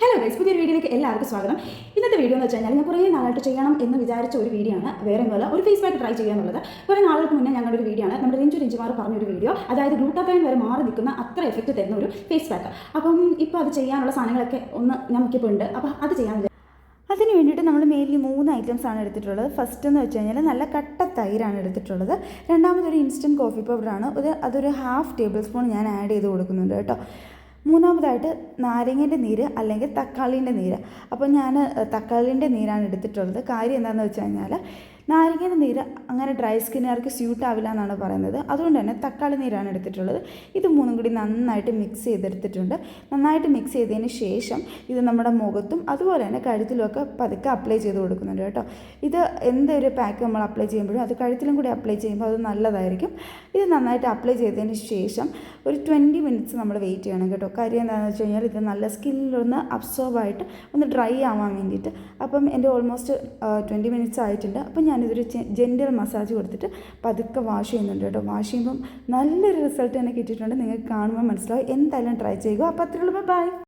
Hello guys പുതിയൊരു വീഡിയോയിലേക്ക് എല്ലാവർക്കും സ്വാഗതം. ഇന്നത്തെ വീഡിയോ എന്ന് വെച്ച് കഴിഞ്ഞാൽ ഞാൻ കുറേ നാളായിട്ട് ചെയ്യണം എന്ന് വിചാരിച്ച ഒരു വീഡിയോ ആണ്. വേറെ ഒന്നുമല്ല ഒരു ഫേസ് ബാക്ക് ട്രൈ ചെയ്യാന്നുള്ളത് കുറേ നാളുകൾക്ക് മുന്നേ ഞങ്ങളുടെ ഒരു വീഡിയോ ആണ്. നമ്മുടെ രഞ്ജു രഞ്ജിമാർ പറഞ്ഞൊരു വീഡിയോ. അതായത് ഗ്ലൂട്ടാത്തൈൻ വരെ മാറി നിൽക്കുന്ന അത്ര എഫക്റ്റ് തരുന്ന ഒരു ഫേസ് പാക്ക് അപ്പം ഇപ്പോൾ അത് ചെയ്യാനുള്ള സാധനങ്ങളൊക്കെ ഒന്ന് നമുക്കിപ്പോൾ ഉണ്ട്. അപ്പോൾ അത് ചെയ്യാൻ. അതിന് വേണ്ടിയിട്ട് നമ്മൾ മെയിൻലി മൂന്ന് ഐറ്റംസ് ആണ് എടുത്തിട്ടുള്ളത്. ഫസ്റ്റ് എന്ന് വെച്ച് കഴിഞ്ഞാൽ നല്ല കട്ട തൈരാണ് എടുത്തിട്ടുള്ളത്. രണ്ടാമതൊരു ഇൻസ്റ്റന്റ് കോഫി പൗഡറാണ് ഒരു അതൊരു ഹാഫ് ടേബിൾ സ്പൂൺ ഞാൻ ആഡ് ചെയ്ത് കൊടുക്കുന്നുണ്ട് കേട്ടോ. മൂന്നാമതായിട്ട് നാരങ്ങേന്റെ നീര് അല്ലെങ്കിൽ തക്കാളീന്റെ നീര്. അപ്പോൾ ഞാൻ തക്കാളീന്റെ നീരാണ് എടുത്തിട്ടുള്ളത്. കാര്യം എന്താണെന്ന് വെച്ച് കഴിഞ്ഞാൽ നാരങ്ങേന്റെ നീര് അങ്ങനെ ഡ്രൈ സ്കിന്നുകാർക്ക് സ്യൂട്ട് ആവില്ല എന്നാണ് പറയുന്നത്. അതുകൊണ്ട് തന്നെ തക്കാളി നീരാണ് എടുത്തിട്ടുള്ളത്. ഇത് മൂന്നും കൂടി നന്നായിട്ട് മിക്സ് ചെയ്തെടുത്തിട്ടുണ്ട്. നന്നായിട്ട് മിക്സ് ചെയ്തതിന് ശേഷം ഇത് നമ്മുടെ മുഖത്തും അതുപോലെ തന്നെ കഴുത്തിലുമൊക്കെ പതുക്കെ അപ്ലൈ ചെയ്ത് കൊടുക്കുന്നുണ്ട് കേട്ടോ. ഇത് എന്തൊരു പാക്ക് നമ്മൾ അപ്ലൈ ചെയ്യുമ്പോഴും അത് കഴുത്തിലും കൂടി അപ്ലൈ ചെയ്യുമ്പോൾ അത് നല്ലതായിരിക്കും. ഇത് നന്നായിട്ട് അപ്ലൈ ചെയ്തതിന് ശേഷം ഒരു ട്വന്റി മിനിറ്റ്സ് നമ്മൾ വെയിറ്റ് ചെയ്യണം കേട്ടോ. കാര്യം എന്താണെന്ന് വെച്ച് കഴിഞ്ഞാൽ ഇത് നല്ല സ്കിന്നിലൊന്ന് അബ്സോർബ് ആയിട്ട് ഒന്ന് ഡ്രൈ ആവാൻ വേണ്ടിയിട്ട്. അപ്പം എന്റെ ഓൾമോസ്റ്റ് ട്വന്റി മിനിറ്റ്സ് ആയിട്ടുണ്ട്. അപ്പം ഞാനിതൊരു ജെന്റൽ മസാജ് കൊടുത്തിട്ട് പതുക്കെ വാഷ് ചെയ്യുന്നുണ്ട് കേട്ടോ. വാഷ് ചെയ്യുമ്പം നല്ലൊരു റിസൾട്ട് തന്നെ കിട്ടിയിട്ടുണ്ട്. നിങ്ങൾക്ക് കാണുമ്പോൾ മനസ്സിലാവും. എന്തായാലും ട്രൈ ചെയ്യുക. അപ്പോൾ അത്രയുള്ളൂ ബൈ